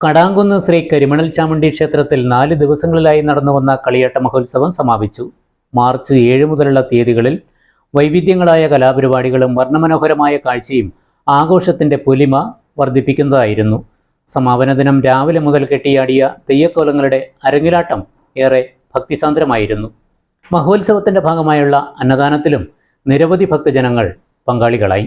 കടാങ്കുന്ന് ശ്രീ കരിമണൽ ചാമുണ്ടി ക്ഷേത്രത്തിൽ നാല് ദിവസങ്ങളിലായി നടന്നു വന്ന കളിയാട്ട മഹോത്സവം സമാപിച്ചു. മാർച്ച് ഏഴ് മുതലുള്ള തീയതികളിൽ വൈവിധ്യങ്ങളായ കലാപരിപാടികളും വർണമനോഹരമായ കാഴ്ചയും ആഘോഷത്തിന്റെ പൊലിമ വർദ്ധിപ്പിക്കുന്നതായിരുന്നു. സമാപന ദിനം രാവിലെ മുതൽ കെട്ടിയാടിയ തെയ്യക്കോലങ്ങളുടെ അരങ്ങിലാട്ടം ഏറെ ഭക്തിസാന്ദ്രമായിരുന്നു. മഹോത്സവത്തിന്റെ ഭാഗമായുള്ള അന്നദാനത്തിലും നിരവധി ഭക്തജനങ്ങൾ പങ്കാളികളായി.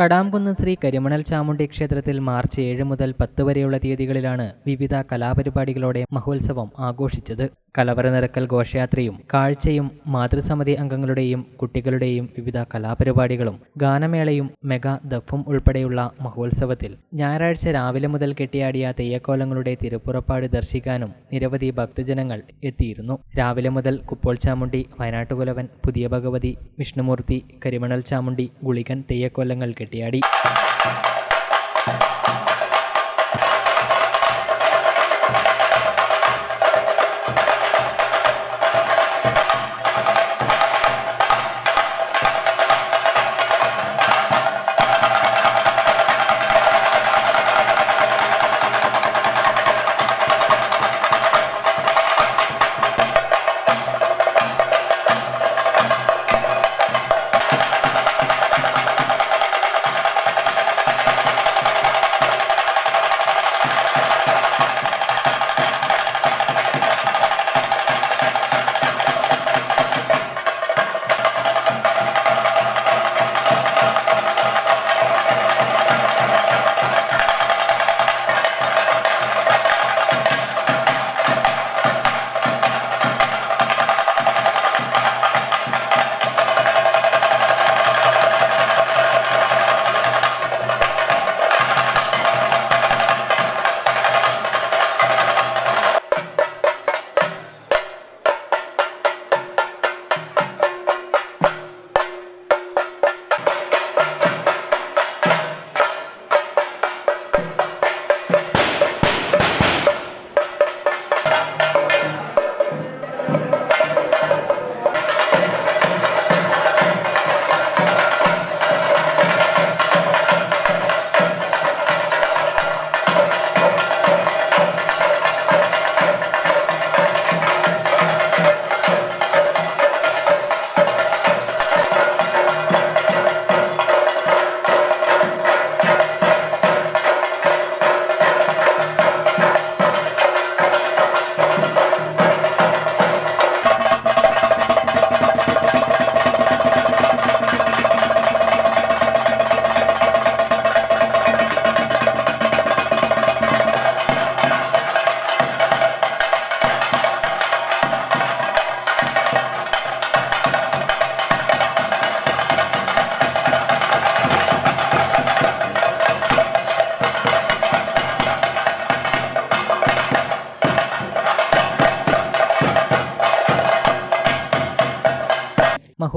കടാംകുന്ന് ശ്രീ കരിമണൽ ചാമുണ്ഡി ക്ഷേത്രത്തിൽ മാർച്ച് ഏഴ് മുതൽ പത്ത് വരെയുള്ള തീയതികളിലാണ് വിവിധ കലാപരിപാടികളോടെ മഹോത്സവം ആഘോഷിച്ചത്. കലവറ നിറക്കൽ ഘോഷയാത്രയും കാഴ്ചയും മാതൃസമിതി അംഗങ്ങളുടെയും കുട്ടികളുടെയും വിവിധ കലാപരിപാടികളും ഗാനമേളയും മെഗാ ദഫും ഉൾപ്പെടെയുള്ള മഹോത്സവത്തിൽ ഞായറാഴ്ച രാവിലെ മുതൽ കെട്ടിയാടിയ തെയ്യക്കോലങ്ങളുടെ തിരുപ്പുറപ്പാട് ദർശിക്കാനും നിരവധി ഭക്തജനങ്ങൾ എത്തിയിരുന്നു. രാവിലെ മുതൽ കുപ്പോൾ ചാമുണ്ടി വയനാട്ടുകുലവൻ പുതിയ ഭഗവതി വിഷ്ണുമൂർത്തി കരിമണൽ ചാമുണ്ടി ഗുളികൻ തെയ്യക്കോലങ്ങൾ കെട്ടിയാടി.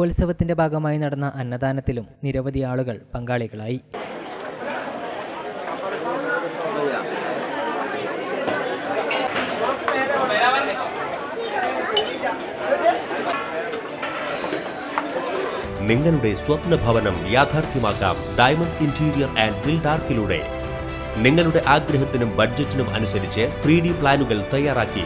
മഹോത്സവത്തിന്റെ ഭാഗമായി നടന്ന അന്നദാനത്തിലും നിരവധി ആളുകൾ പങ്കാളികളായി. നിങ്ങളുടെ സ്വപ്ന ഭവനം യാഥാർത്ഥ്യമാക്കാം ഡയമണ്ട് ഇന്റീരിയർ ആൻഡ് ബിൽഡാർക്കിലൂടെ നിങ്ങളുടെ ആഗ്രഹത്തിനും ബഡ്ജറ്റിനും അനുസരിച്ച് ത്രീ പ്ലാനുകൾ തയ്യാറാക്കി.